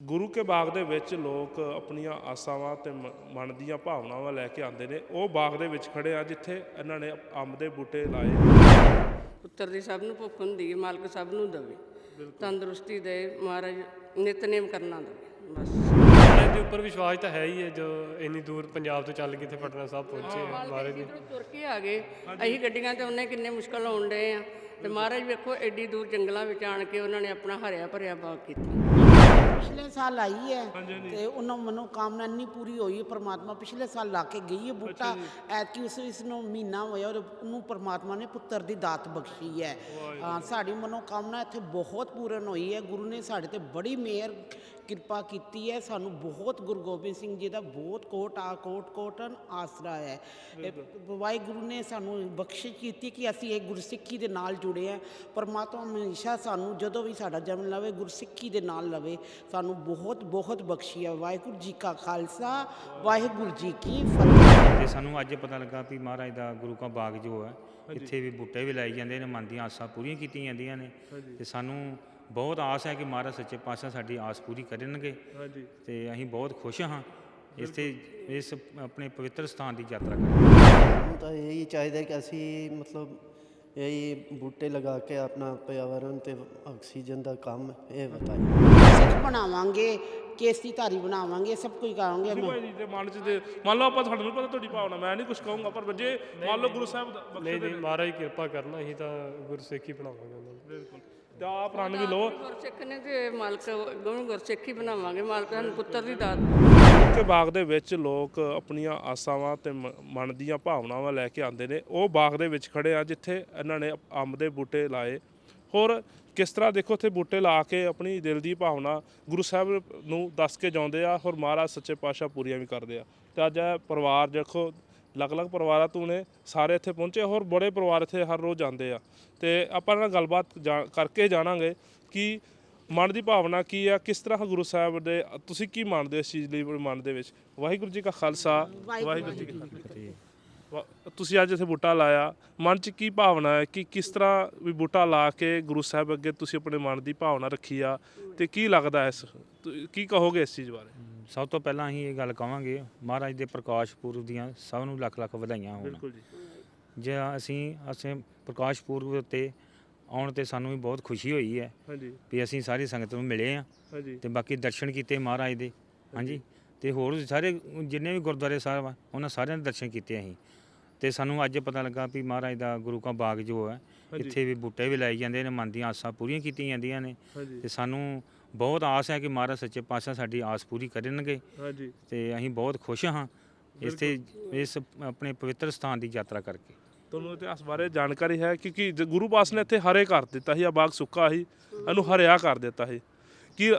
ਗੁਰੂ ਕੇ ਬਾਗ ਦੇ ਵਿੱਚ ਲੋਕ ਆਪਣੀਆਂ ਆਸਾਵਾਂ ਤੇ ਮਨ ਦੀਆਂ ਭਾਵਨਾਵਾਂ ਲੈ ਕੇ ਆਉਂਦੇ ਨੇ। ਉਹ ਬਾਗ ਦੇ ਵਿੱਚ ਖੜੇ ਆ ਜਿੱਥੇ ਇਹਨਾਂ ਨੇ ਅੰਬ ਦੇ ਬੂਟੇ ਲਾਏ। ਪੁੱਤਰ ਦੀ ਸਭ ਨੂੰ ਭੁੱਖ ਹੁੰਦੀ ਹੈ ਮਾਲਕ ਸਭ ਨੂੰ ਦੇਵੇ। ਤੰਦਰੁਸਤੀ ਦੇ ਮਹਾਰਾਜ ਨਿਤਨੇਮ ਕਰਨਾ ਦੇਵੇ ਬਸ। ਮਹਾਰਾਜ ਦੇ ਉੱਪਰ ਵਿਸ਼ਵਾਸ ਤਾਂ ਹੈ ਹੀ ਹੈ ਜੋ ਇੰਨੀ ਦੂਰ ਪੰਜਾਬ ਤੋਂ ਚੱਲ ਕੇ ਇੱਥੇ ਪਟਨਾ ਸਾਹਿਬ ਪਹੁੰਚੇ ਆ ਮਹਾਰਾਜ ਦੇ ਇੱਧਰੋਂ ਤੁਰ ਕੇ ਆ ਗਏ? ਅਸੀਂ ਗੱਡੀਆਂ ਤੇ ਉਹਨੇ ਕਿੰਨੇ ਮੁਸ਼ਕਲ ਆਉਣ ਡਏ ਆ। ਤੇ ਮਹਾਰਾਜ ਵੇਖੋ ਐਡੀ ਦੂਰ ਜੰਗਲਾਂ ਵਿੱਚ ਆਣ ਕੇ ਉਹਨਾਂ ਨੇ ਆਪਣਾ ਹਰਿਆ ਭਰਿਆ ਬਾਗ ਕੀਤਾ। ਪਿਛਲੇ ਸਾਲ ਆਈ ਹੈ ਤੇ ਉਹਨਾਂ ਮਨੋ ਕਾਮਨਾ ਇੰਨੀ ਪੂਰੀ ਹੋਈ ਹੈ ਪ੍ਰਮਾਤਮਾ ਪਿਛਲੇ ਸਾਲ ਲਾ ਕੇ ਗਈ ਹੈ ਬੂਟਾ। ਐਤਕੀ ਉਸ ਇਸ ਨੂੰ ਮਹੀਨਾ ਹੋਇਆ ਔਰ ਉਹਨੂੰ ਪ੍ਰਮਾਤਮਾ ਨੇ ਪੁੱਤਰ ਦੀ ਦਾਤ ਬਖਸ਼ੀ ਹੈ। ਹਾਂ, ਸਾਡੀ ਮਨੋ ਕਾਮਨਾ ਇੱਥੇ ਬਹੁਤ ਪੂਰਨ ਹੋਈ ਹੈ। ਗੁਰੂ ਨੇ ਸਾਡੇ ਤੇ ਬੜੀ ਮਿਹਰ ਕਿਰਪਾ ਕੀਤੀ ਹੈ। ਸਾਨੂੰ ਬਹੁਤ ਗੁਰੂ ਗੋਬਿੰਦ ਸਿੰਘ ਜੀ ਦਾ ਬਹੁਤ ਕੋਟ ਆ ਕੋਟ ਕੋਟਨ ਆਸਰਾ ਹੈ। ਵਾਹਿਗੁਰੂ ਨੇ ਸਾਨੂੰ ਬਖਸ਼ਿਸ਼ ਕੀਤੀ ਕਿ ਅਸੀਂ ਇਹ ਗੁਰਸਿੱਖੀ ਦੇ ਨਾਲ ਜੁੜੇ ਹਾਂ। ਪਰਮਾਤਮਾ ਹਮੇਸ਼ਾ ਸਾਨੂੰ ਜਦੋਂ ਵੀ ਸਾਡਾ ਜਨਮ ਲਵੇ ਗੁਰਸਿੱਖੀ ਦੇ ਨਾਲ ਲਵੇ। ਸਾਨੂੰ ਬਹੁਤ ਬਹੁਤ ਬਖਸ਼ੀ ਹੈ। ਵਾਹਿਗੁਰੂ ਜੀ ਕਾ ਖਾਲਸਾ ਵਾਹਿਗੁਰੂ ਜੀ ਕੀ ਫਤਿਹ। ਤੇ ਸਾਨੂੰ ਅੱਜ ਪਤਾ ਲੱਗਾ ਵੀ ਮਹਾਰਾਜ ਦਾ ਗੁਰੂ ਕਾ ਬਾਗ ਜੋ ਹੈ ਇੱਥੇ ਵੀ ਬੂਟੇ ਵੀ ਲਾਏ ਜਾਂਦੇ ਨੇ ਮਨ ਦੀਆਂ ਆਸਾਂ ਪੂਰੀਆਂ ਕੀਤੀਆਂ ਜਾਂਦੀਆਂ ਨੇ। ਤੇ ਸਾਨੂੰ ਬਹੁਤ ਆਸ ਹੈ ਕਿ ਮਹਾਰਾਜ ਸੱਚੇ ਪਾਤਸ਼ਾਹ ਸਾਡੀ ਆਸ ਪੂਰੀ ਕਰਨਗੇ। ਹਾਂਜੀ। ਤੇ ਅਸੀਂ ਬਹੁਤ ਖੁਸ਼ ਹਾਂ ਇੱਥੇ ਇਸ ਆਪਣੇ ਪਵਿੱਤਰ ਸਥਾਨ ਦੀ ਯਾਤਰਾ ਕਰਨ ਤਾਂ ਇਹੀ ਚਾਹੀਦਾ ਕਿ ਅਸੀਂ ਮਤਲਬ ਇਹੀ ਬੂਟੇ ਲਗਾ ਕੇ ਆਪਣਾ ਪਰਿਆਵਰਨ ਤੇ ਆਕਸੀਜਨ ਦਾ ਕੰਮ ਇਹ ਬਤਾਈਏ। ਬਣਾਵਾਂਗੇ ਕੇਸੀ ਧਾਰੀ ਬਣਾਵਾਂਗੇ ਸਭ ਕੁਝ ਕਰਾਂਗੇ ਜੀ ਭਾਈ ਜੀ ਦੇ ਮਨ ਚ ਦੇ ਮੰਨ ਲਓ ਆਪਾਂ ਤੁਹਾਨੂੰ ਨੀ ਪਤਾ ਤੁਹਾਡੀ ਭਾਵਨਾ ਮੈਂ ਨਹੀਂ ਕੁਝ ਕਹੂੰਗਾ ਪਰ ਜੇ ਮੰਨ ਲਓ ਗੁਰੂ ਸਾਹਿਬ ਨਹੀਂ ਨਹੀਂ ਮਹਾਰਾਜ ਕਿਰਪਾ ਕਰਨਾ ਅਸੀਂ ਤਾਂ ਗੁਰਸਿੱਖੀ ਬਣਾਵਾਂਗੇ। ਤੇ ਆਪ ਵੀ ਲਓ। ਗੁਰਸਿੱਖ ਨੇ ਤੇ ਮਾਲਕ ਗੁਰੂ ਗੁਰਸਿੱਖ ਹੀ ਬਣਾਵਾਂਗੇ ਮਾਲਕ ਸਾਨੂੰ ਪੁੱਤਰ ਦੀ ਦਾਤ। ਕੇ ਬਾਗ ਦੇ ਵਿੱਚ ਲੋਕ ਆਪਣੀਆਂ ਆਸਾਵਾਂ ਤੇ ਮ- ਮਨ ਦੀਆਂ ਭਾਵਨਾਵਾਂ ਲੈ ਕੇ ਆਉਂਦੇ ਨੇ। ਉਹ ਬਾਗ ਦੇ ਵਿੱਚ ਖੜੇ ਆ ਜਿੱਥੇ ਇਹਨਾਂ ਨੇ ਅੰਬ ਦੇ ਬੂਟੇ ਲਾਏ। ਹੋਰ ਕਿਸ ਤਰ੍ਹਾਂ ਦੇਖੋ ਇੱਥੇ ਬੂਟੇ ਲਾ ਕੇ ਆਪਣੀ ਦਿਲ ਦੀ ਭਾਵਨਾ ਗੁਰੂ ਸਾਹਿਬ ਨੂੰ ਦੱਸ ਕੇ ਜਾਂਦੇ ਆ। ਹੋਰ ਮਹਾਰਾਜ ਸੱਚੇ ਪਾਤਸ਼ਾਹ ਪੂਰੀਆਂ ਵੀ ਕਰਦੇ ਆ। ਤੇ ਅੱਜ ਇਹ ਪਰਿਵਾਰ ਦੇਖੋ ਅਲੱਗ-ਅਲੱਗ ਪਰਿਵਾਰਾਂ ਤੋਂ ਨੇ ਸਾਰੇ ਇੱਥੇ ਪਹੁੰਚੇ, ਹੋਰ ਬੜੇ ਪਰਿਵਾਰ ਇੱਥੇ ਹਰ ਰੋਜ਼ ਜਾਂਦੇ ਆ। ਤੇ ਆਪਾਂ ਇਹਨਾਂ ਨਾਲ ਗੱਲਬਾਤ ਜਾ- ਕਰਕੇ ਜਾਣਾਂਗੇ ਕਿ ਮਨ ਦੀ ਭਾਵਨਾ ਕੀ ਆ, ਕਿਸ ਤਰ੍ਹਾਂ ਗੁਰੂ ਸਾਹਿਬ ਦੇ, ਤੁਸੀਂ ਕੀ ਮੰਨਦੇ ਹੋ ਇਸ ਚੀਜ਼ ਲਈ ਮਨ ਦੇ ਵਿੱਚ? ਵਾਹਿਗੁਰੂ ਜੀ ਕਾ ਖਾਲਸਾ, ਵਾਹਿਗੁਰੂ ਜੀ ਕੀ ਫਤਿਹ। ਵਾ- ਤੁਸੀਂ ਅੱਜ ਇੱਥੇ ਬੂਟਾ ਲਾਇਆ, ਮਨ 'ਚ ਕੀ ਭਾਵਨਾ ਹੈ? ਕਿ ਕਿਸ ਤਰ੍ਹਾਂ ਵੀ ਬੂਟਾ ਲਾ ਕੇ ਗੁਰੂ ਸਾਹਿਬ ਅੱਗੇ ਤੁਸੀਂ ਆਪਣੇ ਮਨ ਦੀ ਭਾਵਨਾ ਰੱਖੀ ਆ, ਤੇ ਕੀ ਲੱਗਦਾ ਇਸ, ਤੁ- ਕੀ ਕਹੋਗੇ ਇਸ ਚੀਜ਼ ਬਾਰੇ? ਸਭ ਤੋਂ ਪਹਿਲਾਂ ਅਸੀਂ ਇਹ ਗੱਲ ਕਵਾਂਗੇ ਮਹਾਰਾਜ ਦੇ ਪ੍ਰਕਾਸ਼ ਪੁਰਬ ਦੀਆਂ ਸਭ ਨੂੰ ਲੱਖ ਲੱਖ ਵਧਾਈਆਂ ਹੋਣ। ਬਿਲਕੁਲ ਜੀ। ਜੇ ਅਸੀਂ ਅਸੀਂ ਪ੍ਰਕਾਸ਼ ਪੁਰਬ ਉੱਤੇ ਆਉਣ ਤੇ ਸਾਨੂੰ ਵੀ ਬਹੁਤ ਖੁਸ਼ੀ ਹੋਈ ਹੈ ਹਾਂਜੀ। ਵੀ ਅਸੀਂ ਸਾਰੀ ਸੰਗਤ ਨੂੰ ਮਿਲੇ ਆ ਹਾਂਜੀ। ਤੇ ਬਾਕੀ ਦਰਸ਼ਨ ਕੀਤੇ ਮਹਾਰਾਜ ਦੇ ਹਾਂਜੀ। ਤੇ ਹੋਰ ਸਾਰੇ ਜਿੰਨੇ ਵੀ ਗੁਰਦੁਆਰੇ ਸਾਹਿਬ ਆ ਉਹਨਾਂ ਸਾਰਿਆਂ ਦੇ ਦਰਸ਼ਨ ਕੀਤੇ ਅਸੀਂ। ਤੇ ਸਾਨੂੰ ਅੱਜ ਪਤਾ ਲੱਗਾ ਵੀ ਮਹਾਰਾਜ ਦਾ ਗੁਰੂ ਕਾ ਬਾਗ ਜੋ ਹੈ ਇੱਥੇ ਵੀ ਬੂਟੇ ਵੀ ਲਾਏ ਜਾਂਦੇ ਨੇ ਮਨ ਦੀਆਂ ਆਸਾਂ ਪੂਰੀਆਂ ਕੀਤੀਆਂ ਜਾਂਦੀਆਂ ਨੇ। ਤੇ ਸਾਨੂੰ ਬਹੁਤ ਆਸ ਹੈ ਕਿ ਮਹਾਰਾਜ ਸੱਚੇ ਪਾਤਸ਼ਾਹ ਸਾਡੀ ਆਸ ਪੂਰੀ ਕਰਨਗੇ। ਹਾਂਜੀ। ਤੇ ਅਸੀਂ ਬਹੁਤ ਖੁਸ਼ ਹਾਂ ਇੱਥੇ ਇਸ ਆਪਣੇ ਪਵਿੱਤਰ ਸਥਾਨ ਦੀ ਯਾਤਰਾ ਕਰਕੇ। ਤੁਹਾਨੂੰ ਇਤਿਹਾਸ ਬਾਰੇ ਜਾਣਕਾਰੀ ਹੈ ਕਿਉਂਕਿ ਗੁਰੂ ਪਾਸ ਨੇ ਇੱਥੇ ਹਰੇ ਕਰ ਦਿੱਤਾ ਸੀ ਆ ਬਾਗ ਸੁੱਕਾ ਸੀ ਇਹਨੂੰ ਹਰਿਆ ਕਰ ਦਿੱਤਾ ਸੀ। ਕਿ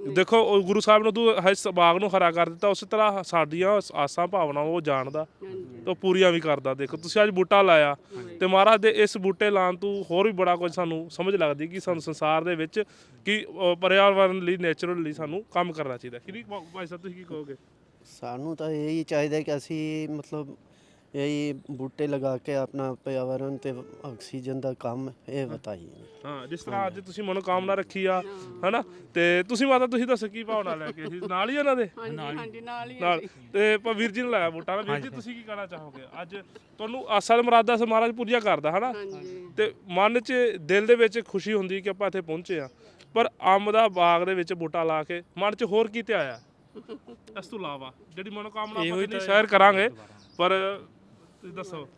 ਦੇਖੋ ਉਹ ਗੁਰੂ ਸਾਹਿਬ ਨੇ ਤੂੰ ਇਸ ਬਾਗ ਨੂੰ ਹਰਾ ਕਰ ਦਿੱਤਾ ਉਸੇ ਤਰ੍ਹਾਂ ਸਾਡੀਆਂ ਆਸਾਂ ਭਾਵਨਾਵਾਂ ਉਹ ਜਾਣਦਾ ਤੇ ਉਹ ਪੂਰੀਆਂ ਵੀ ਕਰਦਾ। ਦੇਖੋ ਤੁਸੀਂ ਅੱਜ ਬੂਟਾ ਲਾਇਆ ਤੇ ਮਹਾਰਾਜ ਦੇ ਇਸ ਬੂਟੇ ਲਾਉਣ ਤੋਂ ਹੋਰ ਵੀ ਬੜਾ ਕੁਝ ਸਾਨੂੰ ਸਮਝ ਲੱਗਦੀ ਕਿ ਸਾਨੂੰ ਸੰਸਾਰ ਦੇ ਵਿੱਚ ਕਿ ਅ, ਪਰਿਆਵਰਨ ਲਈ ਨੇਚਰਲ ਲਈ ਸਾਨੂੰ ਕੰਮ ਕਰਨਾ ਚਾਹੀਦਾ। ਕਿ ਭਾਈ ਸਾਹਿਬ ਤੁਸੀਂ ਕੀ ਕਹੋਗੇ? ਸਾਨੂੰ ਤਾਂ ਇਹੀ ਚਾਹੀਦਾ ਕਿ ਅਸੀਂ ਮਤਲਬ ਇਹੀ ਬੂਟੇ ਲਗਾ ਕੇ ਆਪਣਾ ਪਰਿਆਵਰਨ ਤੇ ਆਕਸੀਜਨ ਦਾ ਕੰਮ ਇਹ ਬਤਾਈਏ ਹਾਂ ਜਿਸ ਤਰ੍ਹਾਂ ਅੱਜ ਤੁਸੀਂ ਮਨੋਕਾਮਨਾ ਰੱਖੀ ਆ ਹਨਾ? ਤੇ ਤੁਸੀਂ ਮਾਤਾ ਤੁਸੀਂ ਦੱਸੋ ਕੀ ਭਾਵਨਾ ਲੈ ਕੇ ਸੀ ਨਾਲ ਹੀ ਉਹਨਾਂ ਦੇ? ਹਾਂਜੀ ਹਾਂਜੀ ਨਾਲ ਹੀ ਨਾਲ। ਤੇ ਆਪਾਂ ਵੀਰ ਜੀ ਨੂੰ ਲਾਇਆ ਨਾਲ। ਵੀਰ ਜੀ ਤੁਸੀਂ ਕੀ ਕਹਿਣਾ ਚਾਹੋਗੇ? ਅੱਜ ਤੁਹਾਨੂੰ ਆਸਾ ਦੇ ਮੁਰਾਦਾ ਸ ਮਹਾਰਾਜ ਪੂਰੀਆਂ ਕਰਦਾ ਹਨਾ? ਹਾਂਜੀ। ਤੇ ਮਨ 'ਚ ਦਿਲ ਦੇ ਵਿੱਚ ਖੁਸ਼ੀ ਹੁੰਦੀ ਕਿ ਆਪਾਂ ਇੱਥੇ ਪਹੁੰਚੇ ਆ। ਪਰ ਅੰਬ ਦਾ ਬਾਗ ਦੇ ਵਿੱਚ ਬੂਟਾ ਲਾ ਕੇ ਮਨ 'ਚ ਹੋਰ ਕੀ ਤੇ ਆਇਆ? ਇਸ ਤੋਂ ਇਲਾਵਾ ਜਿਹੜੀ ਮਨੋਕਾਮਨਾ ਆਪਾਂ ਨਹੀਂ ਸ਼ੇਅਰ ਕਰਾਂਗੇ ਪਰ ਤੁਸੀਂ ਦੱਸੋ।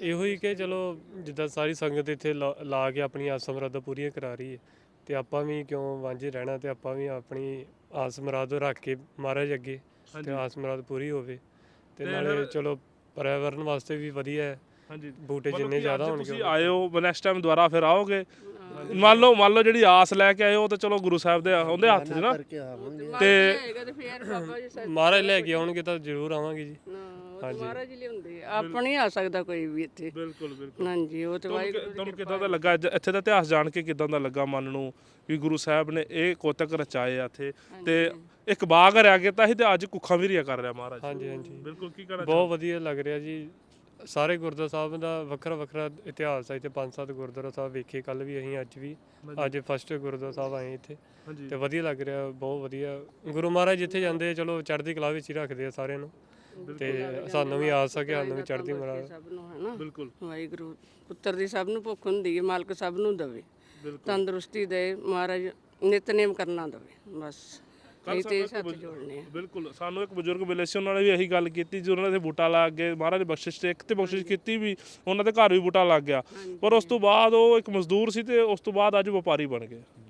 ਇਹੋ ਹੀ ਕਿ ਚਲੋ ਜਿੱਦਾਂ ਸਾਰੀ ਸੰਗਤ ਇੱਥੇ ਲਾ ਲਾ ਕੇ ਆਪਣੀ ਆਸ ਮੁਰਾਦਾਂ ਪੂਰੀਆਂ ਕਰਾ ਰਹੀ ਹੈ। ਤੇ ਆਪਾਂ ਵੀ ਕਿਉਂ ਵਾਂਝੇ ਰਹਿਣਾ ਤੇ ਆਪਾਂ ਵੀ ਆਪਣੀ ਆਸ ਮੁਰਾਦ ਰੱਖ ਕੇ ਮਹਾਰਾਜ ਅੱਗੇ ਤੇ ਆਸ ਮੁਰਾਦ ਪੂਰੀ ਹੋਵੇ। ਤੇ ਤੇ ਨਾਲੇ ਫਿਰ- ਚਲੋ ਪਰਿਆਵਰਨ ਵਾਸਤੇ ਵੀ ਵਧੀਆ ਹੈ। ਹਾਂਜੀ। ਬੂਟੇ ਜਿੰਨੇ ਜ਼ਿਆਦਾ ਹੋਣਗੇ ਤੁਸੀਂ ਆਏ ਹੋ ਨੈਕਸਟ ਟਾਈਮ ਦੁਬਾਰਾ ਫਿਰ ਆਓਗੇ। ਮੰਨ ਲਓ ਮੰਨ ਲਓ ਜਿਹੜੀ ਆਸ ਲੈ ਕੇ ਆਏ ਹੋ ਉਹ ਤਾਂ ਚਲੋ ਗੁਰੂ ਸਾਹਿਬ ਦੇ ਉਹਦੇ ਹੱਥ 'ਚ ਨਾ। ਕਰਕੇ ਆਵਾਂਗੇ। ਤੇ ਆਏਗਾ ਤੇ ਫੇਰ ਬਾਬਾ ਜੀ ਸਾਡੇ ਮਹਾਰਾਜ ਲੈ ਕੇ ਆਉਣਗੇ ਤਾਂ ਜ਼ਰੂਰ ਆਵਾਂਗੇ ਜੀ। ਹਾਂ, ਉਹ ਤਾਂ ਮਹਾਰਾਜ ਹੀ ਲਿਆਉਂਦੇ ਆ। ਆਪ ਨਹੀਂ ਆ ਸਕਦਾ ਕੋਈ ਵੀ ਇੱਥੇ। ਬਿਲਕੁਲ ਬਿਲਕੁਲ। ਹਾਂਜੀ ਉਹ ਤੇ ਤੁਹਾਨੂੰ ਵਾਹਿਗੁਰੂ ਕਿ- ਤੁਹਾਨੂੰ ਕਿਦਾਂ ਦਾ ਲੱਗਾ? ਅੱਜ ਇੱਥੇ ਦਾ ਇਤਿਹਾਸ ਜਾਣ ਕੇ ਕਿਦਾਂ ਦਾ ਲੱਗਾ ਮਨ ਨੂੰ ਵੀ ਗੁਰੂ ਸਾਹਿਬ ਨੇ ਇਹ ਕੋਤਕ ਰਚਾਏ ਆ ਇੱਥੇ? ਤੇ ਇੱਕ ਬਾਗ ਹਰਿਆ ਕੀਤਾ ਸੀ ਤੇ ਅੱਜ ਕੁੱਖਾਂ ਵੀ ਰਿਆ ਕਰ ਰਿਹਾ ਮਹਾਰਾਜ। ਹਾਂਜੀ ਹਾਂਜੀ। ਬਿਲਕੁਲ ਕੀ ਕਹਿਣਾ ਬਹੁਤ ਵਧੀਆ ਲੱਗ ਰਿਹਾ ਜੀ। ਸਾਰੇ ਗੁਰਦੁਆਰਾ ਸਾਹਿਬ ਦਾ ਵੱਖਰਾ ਵੱਖਰਾ ਇਤਿਹਾਸ ਹੈ ਇੱਥੇ। ਪੰਜ ਸੱਤ ਗੁਰਦੁਆਰਾ ਸਾਹਿਬ ਵੇਖੇ ਕੱਲ ਵੀ ਅਸੀਂ ਅੱਜ ਵੀ। ਅੱਜ ਫਸਟ ਗੁਰਦੁਆਰਾ ਸਾਹਿਬ ਆਏ ਇੱਥੇ। ਹਾਂਜੀ। ਤੇ ਵਧੀਆ ਲੱਗ ਰਿਹਾ ਬਹੁਤ ਵਧੀਆ। ਗੁਰੂ ਮਹਾਰਾਜ ਜਿੱਥੇ ਜਾਂਦੇ ਚਲੋ ਚੜ੍ਹਦੀ ਕਲਾ ਵਿੱਚ ਹੀ ਰੱਖਦੇ ਆ ਸਾਰਿਆਂ ਨੂੰ। ਤੇ ਸਾਨੂੰ ਵੀ ਆਸ ਆ ਕਿ ਸਾਨੂੰ ਵੀ ਚੜ੍ਹਦੀ ਮਹਾਰਾਜ ਸਭ ਨੂੰ ਹੈ ਨਾ ਬਿਲਕੁਲ। ਵਾਹਿਗੁਰੂ ਪੁੱਤਰ ਦੀ ਸਭ ਨੂੰ ਭੁੱਖ ਹੁੰਦੀ ਹੈ ਮਾਲਕ ਸਭ ਨੂੰ ਦਵੇ। ਤੰਦਰੁਸਤੀ ਦੇ ਮਹਾਰਾਜ ਨਿਤਨੇਮ ਕਰਨਾ ਦਵੇ ਬਸ। ਇਹ ਤੇ ਹੱਥ ਜੋੜਨੇ ਆ। ਬਿਲਕੁਲ ਸਾਨੂੰ ਇੱਕ ਬਜ਼ੁਰਗ ਮਿਲੇ ਸੀ ਉਹਨਾਂ ਨੇ ਵੀ ਇਹੀ ਗੱਲ ਕੀਤੀ ਜੀ ਉਹਨਾਂ ਦੇ ਬੂਟਾ ਲੱਗ ਗਏ ਮਹਾਰਾਜ ਨੇ ਬਖਸ਼ਿਸ਼ ਤੇ ਇੱਕ ਤੇ ਬਖਸ਼ਿਸ਼ ਕੀਤੀ ਵੀ ਉਹਨਾਂ ਦੇ ਘਰ ਵੀ ਬੂਟਾ ਲੱਗ ਗਿਆ। ਪਰ ਉਸ ਤੋਂ ਬਾਅਦ ਉਹ ਇੱਕ ਮਜ਼ਦੂਰ ਸੀ ਤੇ ਉਸ ਤੋਂ ਬਾਅਦ ਅੱਜ ਵਪਾਰੀ ਬਣ ਗਏ। ਨਾ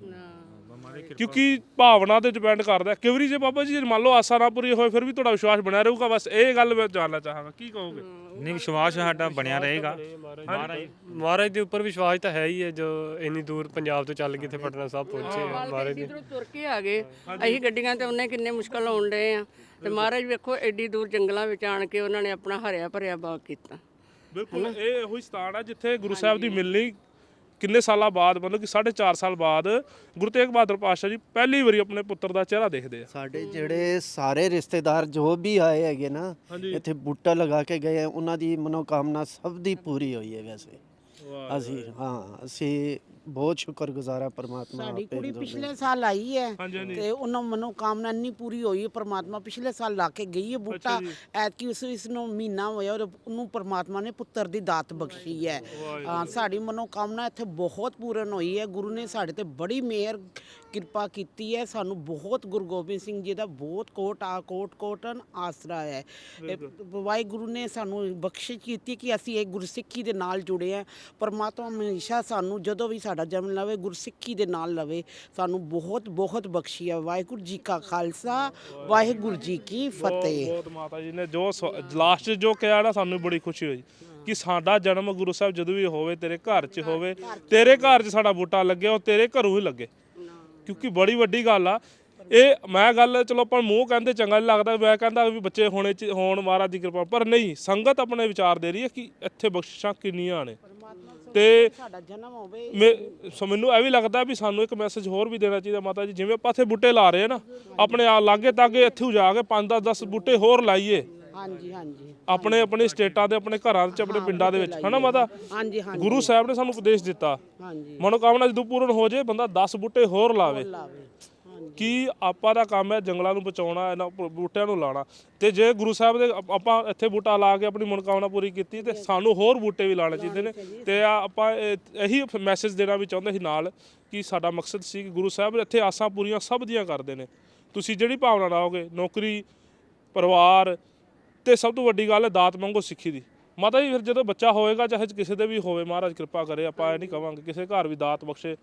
ਕਿਉਂਕਿ ਭਾਵਨਾ ਤੇ ਡਿਪੈਂਡ ਕਰਦਾ। ਕਈ ਵਾਰੀ ਜੇ ਬਾਬਾ ਜੀ ਮੰਨ ਲਓ ਆਸਾ ਨਾ ਪੂਰੀ ਹੋਏ ਫਿਰ ਵੀ ਤੁਹਾਡਾ ਵਿਸ਼ਵਾਸ ਬਣਿਆ ਰਹੂਗਾ ਬਸ ਇਹ ਗੱਲ ਮੈਂ ਜਾਣਨਾ ਚਾਹਾਂਗਾ। ਕੀ ਕਹੋਗੇ? ਨਹੀਂ ਵਿਸ਼ਵਾਸ ਸਾਡਾ ਬਣਿਆ ਰਹੇਗਾ। ਮਹਾਰਾਜ। ਮਹਾਰਾਜ ਦੇ ਉੱਪਰ ਵਿਸ਼ਵਾਸ ਤਾਂ ਹੈ ਹੀ ਹੈ ਜੋ ਇੰਨੀ ਦੂਰ ਪੰਜਾਬ ਤੋਂ ਚੱਲ ਕੇ ਇੱਥੇ ਪਟਨਾ ਸਾਹਿਬ ਪਹੁੰਚੇ ਆ ਮਹਾਰਾਜ ਅਸੀਂ ਇੱਧਰੋਂ ਤੁਰ ਕੇ ਆ ਗਏ। ਅਸੀਂ ਗੱਡੀਆਂ ਤੇ ਉਹਨੇ ਕਿੰਨੇ ਮੁਸ਼ਕਲ ਆਉਣ ਡਏ ਆ। ਤੇ ਮਹਾਰਾਜ ਵੇਖੋ ਐਡੀ ਦੂਰ ਜੰਗਲਾਂ ਵਿੱਚ ਆਣ ਕੇ ਉਹਨਾਂ ਨੇ ਆਪਣਾ ਹਰਿਆ ਭਰਿਆ ਬਾਗ ਕੀਤਾ। ਬਿਲਕੁਲ ਇਹ ਇਹੋ ਹੀ ਸਥਾਨ ਹੈ ਜਿੱਥੇ ਗੁਰੂ ਸਾਹਿਬ ਦੀ ਮਿਲਣੀ ਕਿੰਨੇ ਸਾਲਾਂ ਬਾਅਦ ਮਤਲਬ ਕਿ 4.5 ਸਾਲ ਬਾਅਦ ਗੁਰੂ ਤੇਗ ਬਹਾਦਰ ਪਾਤਸ਼ਾਹ ਜੀ ਪਹਿਲੀ ਵਾਰੀ ਆਪਣੇ ਪੁੱਤਰ ਦਾ ਚਿਹਰਾ ਦੇਖਦੇ ਆ। ਸਾਡੇ ਜਿਹੜੇ ਸਾਰੇ ਰਿਸ਼ਤੇਦਾਰ ਜੋ ਵੀ ਆਏ ਹੈਗੇ ਨਾ ਇੱਥੇ ਬੂਟਾ ਲਗਾ ਕੇ ਗਏ ਉਹਨਾਂ ਦੀ ਮਨੋਕਾਮਨਾ ਸਭ ਦੀ ਪੂਰੀ ਹੋਈ ਹੈ ਵੈਸੇ। ਅਸੀਂ ਹਾਂ ਅਸੀਂ ਬਹੁਤ ਸ਼ੁਕਰਗੁਜ਼ਾਰ ਆ ਪਰਮਾਤਮਾ ਸਾਡੀ ਆਪੇ ਕੁੜੀ ਪਿਛਲੇ ਸਾਲ ਆਈ ਹੈ ਹਾਂਜੀ, ਹਾਂਜੀ। ਤੇ ਉਹਨਾਂ ਮਨੋਕਾਮਨਾ ਇੰਨੀ ਪੂਰੀ ਹੋਈ ਹੈ ਪਰਮਾਤਮਾ ਪਿਛਲੇ ਸਾਲ ਲਾ ਕੇ ਗਈ ਹੈ ਬੂਟਾ। ਐਤਕੀ ਉਸ ਇਸ ਨੂੰ ਮਹੀਨਾ ਹੋਇਆ ਔਰ ਉਹਨੂੰ ਪਰਮਾਤਮਾ ਨੇ ਪੁੱਤਰ ਦੀ ਦਾਤ ਬਖਸ਼ੀ ਹੈ। ਹਾਂ ਸਾਡੀ ਮਨੋਕਾਮਨਾ ਇੱਥੇ ਬਹੁਤ ਪੂਰਨ ਹੋਈ ਹੈ। ਗੁਰੂ ਨੇ ਸਾਡੇ ਤੇ ਬੜੀ ਮਿਹਰ ਕਿਰਪਾ ਕੀਤੀ ਹੈ। ਸਾਨੂੰ ਬਹੁਤ ਗੁਰੂ ਗੋਬਿੰਦ ਸਿੰਘ ਜੀ ਦਾ ਬਹੁਤ ਕੋਟ ਆ ਕੋਟ ਕੋਟਨ ਆਸਰਾ ਹੈ। ਇਹ ਵਾਹਿਗੁਰੂ ਨੇ ਸਾਨੂੰ ਬਖਸ਼ਿਸ਼ ਕੀਤੀ ਕਿ ਅਸੀਂ ਇਹ ਗੁਰਸਿੱਖੀ ਦੇ ਨਾਲ ਜੁੜੇ ਆ ਪਰਮਾਤਮਾ ਹਮੇਸ਼ਾ ਸਾਨੂੰ ਜਦੋਂ ਵੀ ਸਾਡਾ ਜਨਮ ਲਵੇ ਗੁਰਸਿੱਖੀ ਦੇ ਨਾਲ ਲਵੇ। ਸਾਨੂੰ ਬਹੁਤ ਬਹੁਤ ਬਖਸ਼ੀਆ ਵਾਹਿਗੁਰੂ ਜੀ ਕਾ ਖਾਲਸਾ ਵਾਹਿਗੁਰੂ ਜੀ ਕੀ ਫਤਿਹ। ਬਹੁਤ ਮਾਤਾ ਜੀ ਨੇ ਜੋ ਲਾਸਟ ਜੋ ਕਿਹਾ ਨਾ ਸਾਨੂੰ ਬੜੀ ਖੁਸ਼ੀ ਹੋਈ ਕਿ ਸਾਡਾ ਜਨਮ ਗੁਰੂ ਸਾਹਿਬ ਜਦੋਂ ਵੀ ਹੋਵੇ ਤੇਰੇ ਘਰ 'ਚ ਹੋਵੇ ਤੇਰੇ ਘਰ 'ਚ ਸਾਡਾ ਬੂਟਾ ਲੱਗੇ ਉਹ ਤੇਰੇ ਘਰੋਂ ਹੀ ਲੱਗੇ। ਕਿਉਂਕਿ ਬੜੀ ਵੱਡੀ ਗੱਲ ਆ। ਇਹ ਮੈਂ ਗੱਲ ਚਲੋ ਆਪਾਂ ਮੂੰਹ ਕਹਿੰਦੇ ਚੰਗਾ ਨਹੀਂ ਲੱਗਦਾ ਮੈਂ ਕਹਿੰਦਾ ਵੀ ਬੱਚੇ ਹੋਣੇ ਚ ਹੋਣ ਮਹਾਰਾਜ ਦੀ ਕਿਰਪਾ ਪਰ ਨਹੀਂ ਸੰਗਤ ਆਪਣੇ ਵਿਚਾਰ ਦੇ ਰਹੀ ਹੈ ਕਿ ਇੱਥੇ ਬਖਸ਼ਿਸ਼ਾਂ ਕਿੰਨੀਆਂ ਨੇ। ਤੇ ਸਾਡਾ ਜਨਮ ਹੋਵੇ। ਮੈਂ ਸੋ ਮੈਨੂੰ ਇਹ ਵੀ ਲੱਗਦਾ ਵੀ ਸਾਨੂੰ ਇੱਕ ਮੈਸੇਜ ਹੋਰ ਵੀ ਦੇਣਾ ਚਾਹੀਦਾ ਮਾਤਾ ਜੀ ਜਿਵੇਂ ਆਪਾਂ ਇੱਥੇ ਬੂਟੇ ਲਾ ਰਹੇ ਆ ਨਾ ਆਪਣੇ ਆ ਲਾਗੇ ਤਾਗੇ ਇੱਥੇ ਜਾ ਕੇ 5 10 10 ਬੂਟੇ ਹੋਰ ਲਾਈਏ। ਹਾਂਜੀ ਹਾਂਜੀ। ਆਪਣੇ ਆਪਣੇ ਸਟੇਟਾਂ ਦੇ ਆਪਣੇ ਘਰਾਂ 'ਚ ਆਪਣੇ ਪਿੰਡਾਂ ਦੇ ਵਿੱਚ ਹਨਾ ਮਾਤਾ? ਹਾਂਜੀ ਹਾਂਜੀ। ਗੁਰੂ ਸਾਹਿਬ ਨੇ ਸਾਨੂੰ ਉਪਦੇਸ਼ ਦਿੱਤਾ। ਹਾਂਜੀ। ਮਨੋਕਾਮਨਾ ਜਦੋਂ ਪੂਰਨ ਹੋ ਜੇ ਬੰਦਾ 10 ਬੂਟੇ ਹੋਰ ਲਾਵੇ। ਲਾਵੇ ਕੀ ਆਪਾਂ ਦਾ ਕੰਮ ਹੈ ਜੰਗਲਾਂ ਨੂੰ ਬਚਾਉਣਾ ਇਹਨਾਂ ਬੂਟਿਆਂ ਨੂੰ ਲਾਉਣਾ। ਤੇ ਜੇ ਗੁਰੂ ਸਾਹਿਬ ਦੇ ਆਪ- ਆਪਾਂ ਇੱਥੇ ਬੂਟਾ ਲਾ ਕੇ ਆਪਣੀ ਮਨੋਕਾਮਨਾ ਪੂਰੀ ਕੀਤੀ ਤੇ ਸਾਨੂੰ ਹੋਰ ਬੂਟੇ ਵੀ ਲਾਣੇ ਚਾਹੀਦੇ ਨੇ। ਤੇ ਆ ਆਪਾਂ ਇਹ- ਇਹੀ ਮੈਸੇਜ ਦੇਣਾ ਵੀ ਚਾਹੁੰਦੇ ਸੀ ਨਾਲ ਕਿ ਸਾਡਾ ਮਕਸਦ ਸੀ ਕਿ ਗੁਰੂ ਸਾਹਿਬ ਇੱਥੇ ਆਸਾਂ ਪੂਰੀਆਂ ਸਭ ਦੀਆਂ ਕਰਦੇ ਨੇ। ਤੁਸੀਂ ਜਿਹੜੀ ਭਾਵਨਾ ਲਾਓਗੇ ਨੌਕਰੀ ਪਰਿਵਾਰ ਤੇ ਸਭ ਤੋਂ ਵੱਡੀ ਗੱਲ ਹੈ ਦਾਤ ਮੰਗੋ ਸਿੱਖੀ ਦੀ। ਮਾਤਾ ਜੀ ਫਿਰ ਜਦੋਂ ਬੱਚਾ ਹੋਏਗਾ ਚਾਹੇ ਕਿਸੇ ਦੇ ਵੀ ਹੋਵੇ ਮਹਾਰਾਜ ਕਿਰਪਾ ਕਰੇ ਆਪਾਂ ਇਹ ਨਹੀਂ ਕਵਾਂਗੇ ਕਿਸੇ ਘਰ ਵੀ ਦਾਤ ਬਖਸ਼ੇ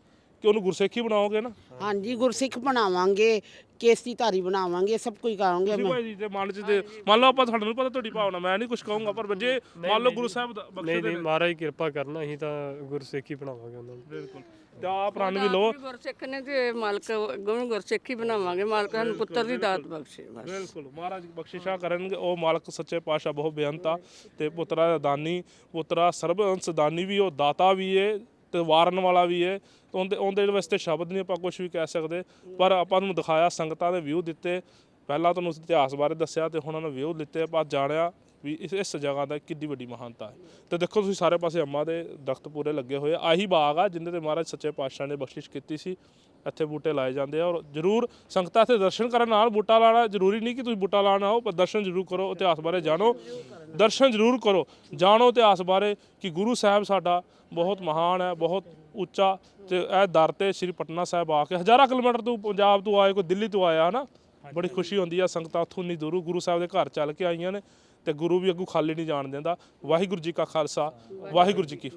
ਕਿ ਉਹਨੂੰ ਗੁਰਸਿੱਖੀ ਬਣਾਓਗੇ ਨਾ। ਹਾਂਜੀ ਗੁਰਸਿੱਖ ਬਣਾਵਾਂਗੇ ਕੇਸੀ ਧਾਰੀ ਬਣਾਵਾਂਗੇ ਸਭ ਕੁਝ ਕਰਾਂਗੇ ਤੁਸੀਂ ਭਾਈ ਜੀ ਦੇ ਮਨ ਚ ਤੇ ਮੰਨ ਲਓ ਆਪਾਂ ਤੁਹਾਨੂੰ ਪਤਾ ਤੁਹਾਡੀ ਭਾਵਨਾ ਮੈਂ ਨਹੀਂ ਕੁਝ ਕਹੂੰਗਾ ਪਰ ਜੇ ਮੰਨ ਲਓ ਗੁਰੂ ਸਾਹਿਬ ਦਾ ਨਹੀਂ ਮਹਾਰਾਜ ਕਿਰਪਾ ਕਰਨਾ ਅਸੀਂ ਤਾਂ ਗੁਰਸਿੱਖੀ ਬਣਾਵਾਂਗੇ ਉਹਨਾਂ ਨੂੰ। ਬਿਲਕੁਲ। ਤੇ ਆ ਪ੍ਰਾਨ ਵੀ ਆਪ ਗੁਰਸਿੱਖ ਨੇ ਤੇ ਮਾਲਕ ਵੀ ਗੁਰਸਿੱਖ ਹੀ ਬਣਾਵਾਂਗੇ। ਮਾਲਕ ਸਾਨੂੰ ਪੁੱਤਰ ਦੀ ਦਾਤ ਬਖਸ਼ੇ ਬਸ। ਬਿਲਕੁਲ ਮਹਾਰਾਜ ਬਖਸ਼ਿਸ਼ਾਂ ਕਰਨਗੇ। ਉਹ ਮਾਲਕ ਸੱਚੇ ਪਾਤਸ਼ਾਹ ਬਹੁਤ ਬੇਅੰਤ ਆ ਤੇ ਪੁੱਤਰਾ ਦਾਨੀ ਪੁੱਤਰਾ ਸਰਬ ਅੰਸ ਦਾਨੀ ਵੀ ਉਹ ਦਾਤਾ ਵੀ ਏ ਤੇ ਵਾਰਨ ਵਾਲਾ ਵੀ ਏ। ਤੇ ਉਹਦੇ ਉਹਦੇ ਵਾਸਤੇ ਸ਼ਬਦ ਨਹੀਂ ਆਪਾਂ ਕੁਝ ਵੀ ਕਹਿ ਸਕਦੇ। ਪਰ ਆਪਾਂ ਨੂੰ ਦਿਖਾਇਆ ਸੰਗਤਾਂ ਦੇ ਵਿਊ ਦਿੱਤੇ। ਪਹਿਲਾਂ ਤੁਹਾਨੂੰ ਇਤਿਹਾਸ ਬਾਰੇ ਦੱਸਿਆ ਤੇ ਹੁਣ ਉਹਨਾਂ ਨੇ ਵਿਊ ਦਿੱਤੇ ਆਪਾਂ ਜਾਣਿਆ। ਵੀ ਇਸ ਇਸ ਜਗ੍ਹਾ ਦਾ ਕਿੰਨੀ ਵੱਡੀ ਮਹਾਨਤਾ ਹੈ। ਤੇ ਦੇਖੋ ਤੁਸੀਂ ਸਾਰੇ ਪਾਸੇ ਅੰਮਾ ਦੇ ਦਰਖਤ ਪੂਰੇ ਲੱਗੇ ਹੋਏ ਆ। ਆਹੀ ਬਾਗ ਆ ਜਿੰਦੇ ਤੇ ਮਹਾਰਾਜ ਸੱਚੇ ਪਾਤਸ਼ਾਹ ਨੇ ਬਖਸ਼ਿਸ਼ ਕੀਤੀ ਸੀ। ਇੱਥੇ ਬੂਟੇ ਲਾਏ ਜਾਂਦੇ ਆ ਔਰ ਜਰੂਰ ਸੰਗਤਾਂ ਇੱਥੇ ਦਰਸ਼ਨ ਕਰਨ ਨਾਲ ਬੂਟਾ ਲਾਣਾ ਜ਼ਰੂਰੀ ਨਹੀਂ ਕਿ ਤੁਸੀਂ ਬੂਟਾ ਲਾਣਾ ਆਓ, ਪਰ ਦਰਸ਼ਨ ਜ਼ਰੂਰ ਕਰੋ, ਇਤਿਹਾਸ ਬਾਰੇ ਜਾਣੋ। ਦਰਸ਼ਨ ਜ਼ਰੂਰ ਕਰੋ। ਜਾਣੋ ਇਤਿਹਾਸ ਬਾਰੇ ਕਿ ਗੁਰੂ ਸਾਹਿਬ ਸਾਡਾ ਬਹੁਤ ਮਹਾਨ ਹੈ, ਬਹੁਤ ਉੱਚਾ ਤੇ ਇਹ ਦਰ ਤੇ ਸ੍ਰੀ ਪਟਨਾ ਸਾਹਿਬ ਆ ਕੇ ਹਜ਼ਾਰਾਂ ਕਿਲੋਮੀਟਰ ਤੋਂ ਪੰਜਾਬ ਤੋਂ ਆਏ, ਕੋਈ ਦਿੱਲੀ ਤੋਂ ਆਇਆ ਹਨਾ। ਬੜੀ ਖੁਸ਼ੀ ਹੁੰਦੀ ਆ ਸੰਗਤਾਂ ਉੱਥੋਂ ਨਹੀਂ ਦੂਰੋਂ ਗੁਰੂ ਸਾਹਿਬ ਦੇ ਘਰ ਚੱਲ ਕੇ ਆਈਆਂ ਨੇ। ਤੇ ਗੁਰੂ ਵੀ ਅੱਗੋਂ ਖਾਲੀ ਨਹੀਂ ਜਾਣ ਦਿੰਦਾ। ਵਾਹਿਗੁਰੂ ਜੀ ਕਾ ਖਾਲਸਾ, ਵਾਹਿਗੁਰੂ ਜੀ ਕੀ ਫਤਿਹ।